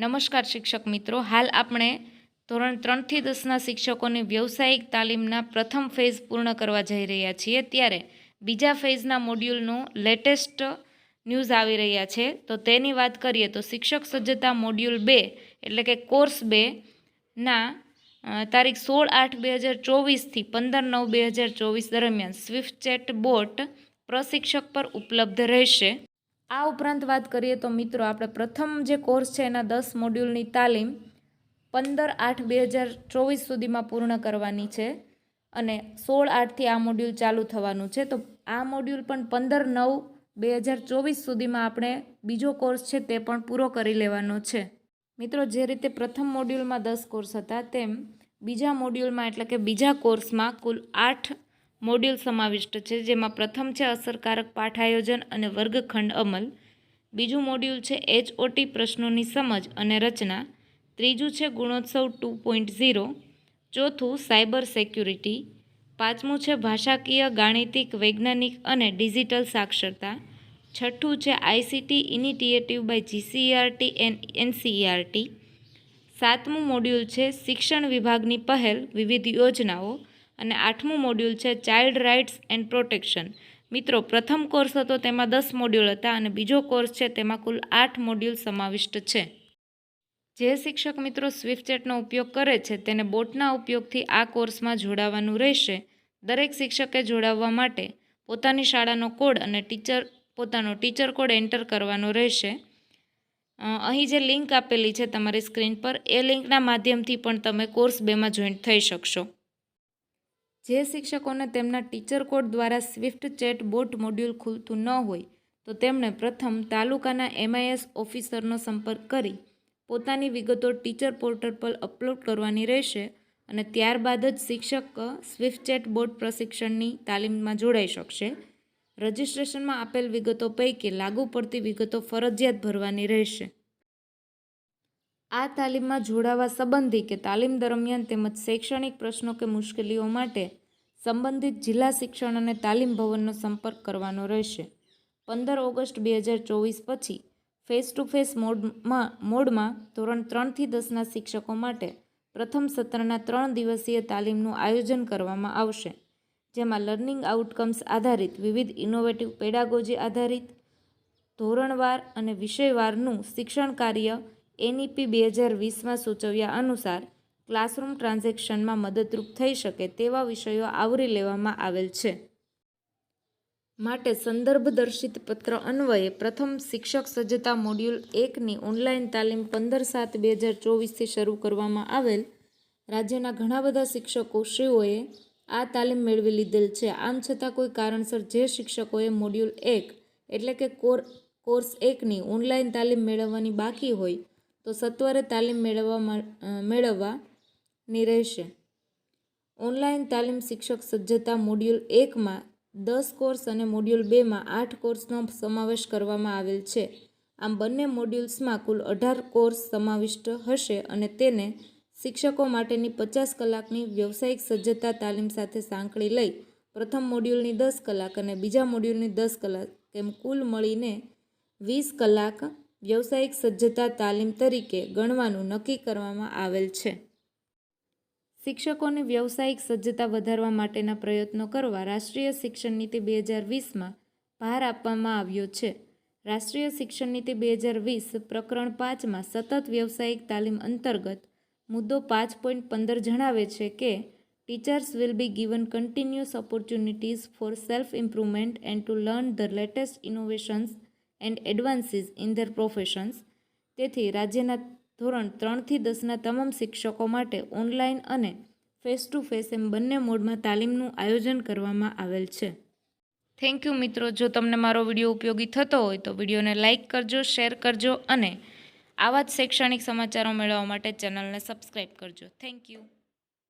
નમસ્કાર શિક્ષક મિત્રો. હાલ આપણે ધોરણ ત્રણથી દસના શિક્ષકોની વ્યવસાયિક તાલીમના પ્રથમ ફેઝ પૂર્ણ કરવા જઈ રહ્યા છીએ. ત્યારે બીજા ફેઝના મોડ્યુલનું લેટેસ્ટ ન્યૂઝ આવી રહ્યા છે. તો તેની વાત કરીએ તો શિક્ષક સજ્જતા મોડ્યુલ બે, એટલે કે કોર્સ બે ના તારીખ સોળ આઠ બે હજાર ચોવીસથી પંદર નવ બે હજાર ચોવીસ દરમિયાન સ્વિફ્ટ ચેટ બોટ પ્રશિક્ષક પર ઉપલબ્ધ રહેશે. આ ઉપરાંત વાત કરીએ તો મિત્રો આપણે પ્રથમ જે કોર્સ છે એના દસ મોડ્યુલની તાલીમ પંદર આઠ બે હજાર ચોવીસ સુધીમાં પૂર્ણ કરવાની છે અને સોળ આઠથી આ મોડ્યુલ ચાલુ થવાનું છે. તો આ મોડ્યુલ પણ પંદર નવ બે હજાર ચોવીસ સુધીમાં આપણે બીજો કોર્સ છે તે પણ પૂરો કરી લેવાનો છે. મિત્રો જે રીતે પ્રથમ મોડ્યુલમાં દસ કોર્સ હતા તેમ બીજા મોડ્યુલમાં એટલે કે બીજા કોર્સમાં કુલ આઠ મોડ્યુલ સમાવિષ્ટ છે, જેમાં પ્રથમ છે અસરકારક પાઠ આયોજન અને વર્ગખંડ અમલ. બીજું મોડ્યુલ છે એચઓટી પ્રશ્નોની સમજ અને રચના. ત્રીજું છે ગુણોત્સવ ટુ પોઈન્ટ ઝીરો. ચોથું સાયબર સિક્યુરિટી. પાંચમું છે ભાષાકીય, ગાણિતિક, વૈજ્ઞાનિક અને ડિજિટલ સાક્ષરતા. છઠ્ઠું છે ICT initiative by GCERT and NCERT સાતમું મોડ્યુલ છે શિક્ષણ વિભાગની પહેલ, વિવિધ યોજનાઓ. અને આઠમું મોડ્યુલ છે ચાઇલ્ડ રાઇટ્સ એન્ડ પ્રોટેક્શન મિત્રો, પ્રથમ કોર્સ હતો, તેમાં દસ મોડ્યુલ હતા અને બીજો કોર્સ છે, તેમાં કુલ આઠ મોડ્યુલ સમાવિષ્ટ છે. જે શિક્ષક મિત્રો સ્વિફ્ટ ચેટનો ઉપયોગ કરે છે, તેને બોટના ઉપયોગથી આ કોર્સમાં જોડાવાનું રહેશે. દરેક શિક્ષકે જોડાવવા માટે પોતાની શાળાનો કોડ અને ટીચર પોતાનો ટીચર કોડ એન્ટર કરવાનો રહેશે. અહીં જે લિંક આપેલી છે તમારી સ્ક્રીન પર, એ લિંકના માધ્યમથી પણ તમે કોર્સ બેમાં જોઈન્ટ થઈ શકશો. જે શિક્ષકોને તેમના ટીચર કોડ દ્વારા સ્વિફ્ટ ચેટ બોટ મોડ્યુલ ખુલતું ન હોય, તો તેમણે પ્રથમ તાલુકાના એમઆઈએસ ઓફિસરનો સંપર્ક કરી પોતાની વિગતો ટીચર પોર્ટલ પર અપલોડ કરવાની રહેશે અને ત્યારબાદ જ શિક્ષક સ્વિફ્ટ ચેટ બોટ પ્રશિક્ષણની તાલીમમાં જોડાઈ શકશે. રજિસ્ટ્રેશનમાં આપેલ વિગતો પૈકી લાગુ પડતી વિગતો ફરજિયાત ભરવાની રહેશે. આ તાલીમમાં જોડાવા સંબંધી કે તાલીમ દરમિયાન તેમજ શૈક્ષણિક પ્રશ્નો કે મુશ્કેલીઓ માટે સંબંધિત જિલ્લા શિક્ષણ અને તાલીમ ભવનનો સંપર્ક કરવાનો રહેશે. પંદર ઓગસ્ટ બે હજાર ચોવીસ પછી ફેસ ટુ ફેસ મોડમાં મોડમાં ધોરણ ત્રણથી દસના શિક્ષકો માટે પ્રથમ સત્રના ત્રણ દિવસીય તાલીમનું આયોજન કરવામાં આવશે, જેમાં લર્નિંગ આઉટકમ્સ આધારિત, વિવિધ ઇનોવેટિવ પેડાગોજી આધારિત, ધોરણવાર અને વિષયવારનું શિક્ષણ કાર્ય એનઈપી બે હજાર વીસમાં સૂચવ્યા અનુસાર ક્લાસરૂમ ટ્રાન્ઝેક્શનમાં મદદરૂપ થઈ શકે તેવા વિષયો આવરી લેવામાં આવેલ છે. માટે સંદર્ભ દર્શિત પત્ર અન્વયે પ્રથમ શિક્ષક સજ્જતા મોડ્યુલ એકની ઓનલાઈન તાલીમ પંદર સાત બે હજાર ચોવીસથી શરૂ કરવામાં આવેલ. રાજ્યના ઘણા બધા શિક્ષકો શ્રીઓએ આ તાલીમ મેળવી લીધેલ છે. આમ છતાં કોઈ કારણસર જે શિક્ષકોએ મોડ્યુલ એક એટલે કે કોર, કોર્સ એકની ઓનલાઈન તાલીમ મેળવવાની બાકી હોય તો સત્વરે તાલીમ મેળવવા મેળવવાની રહેશે. ઓનલાઈન તાલીમ શિક્ષક સજ્જતા મોડ્યુલ એકમાં દસ કોર્સ અને મોડ્યુલ બેમાં આઠ કોર્સનો સમાવેશ કરવામાં આવેલ છે. આમ બંને મોડ્યુલ્સમાં કુલ અઢાર કોર્સ સમાવિષ્ટ હશે અને તેને શિક્ષકો માટેની પચાસ કલાકની વ્યવસાયિક સજ્જતા તાલીમ સાથે સાંકળી લઈ પ્રથમ મોડ્યુલની દસ કલાક અને બીજા મોડ્યુલની દસ કલાક એમ કુલ મળીને વીસ કલાક વ્યવસાયિક સજ્જતા તાલીમ તરીકે ગણવાનું નક્કી કરવામાં આવેલ છે. શિક્ષકોની વ્યવસાયિક સજ્જતા વધારવા માટેના પ્રયત્નો કરવા રાષ્ટ્રીય શિક્ષણ નીતિ બે હજાર વીસમાં ભાર આપવામાં આવ્યો છે. રાષ્ટ્રીય શિક્ષણ નીતિ બે હજાર વીસ પ્રકરણ પાંચમાં સતત વ્યવસાયિક તાલીમ અંતર્ગત મુદ્દો પાંચ પોઈન્ટ પંદર જણાવે છે કે teachers will be given continuous opportunities for self improvement and to learn the latest innovations and advances in their professions તેથી રાજ્યના ધોરણ ત્રણથી દસના તમામ શિક્ષકો માટે ઓનલાઈન અને ફેસ ટુ ફેસ એમ બંને મોડમાં તાલીમનું આયોજન કરવામાં આવેલ છે. થેન્ક યુ મિત્રો. જો તમને મારો વીડિયો ઉપયોગી થતો હોય તો વિડીયોને લાઇક કરજો શેર કરજો અને આવા જ શૈક્ષણિક સમાચારો મેળવવા માટે ચેનલને સબસ્ક્રાઈબ કરજો. Thank you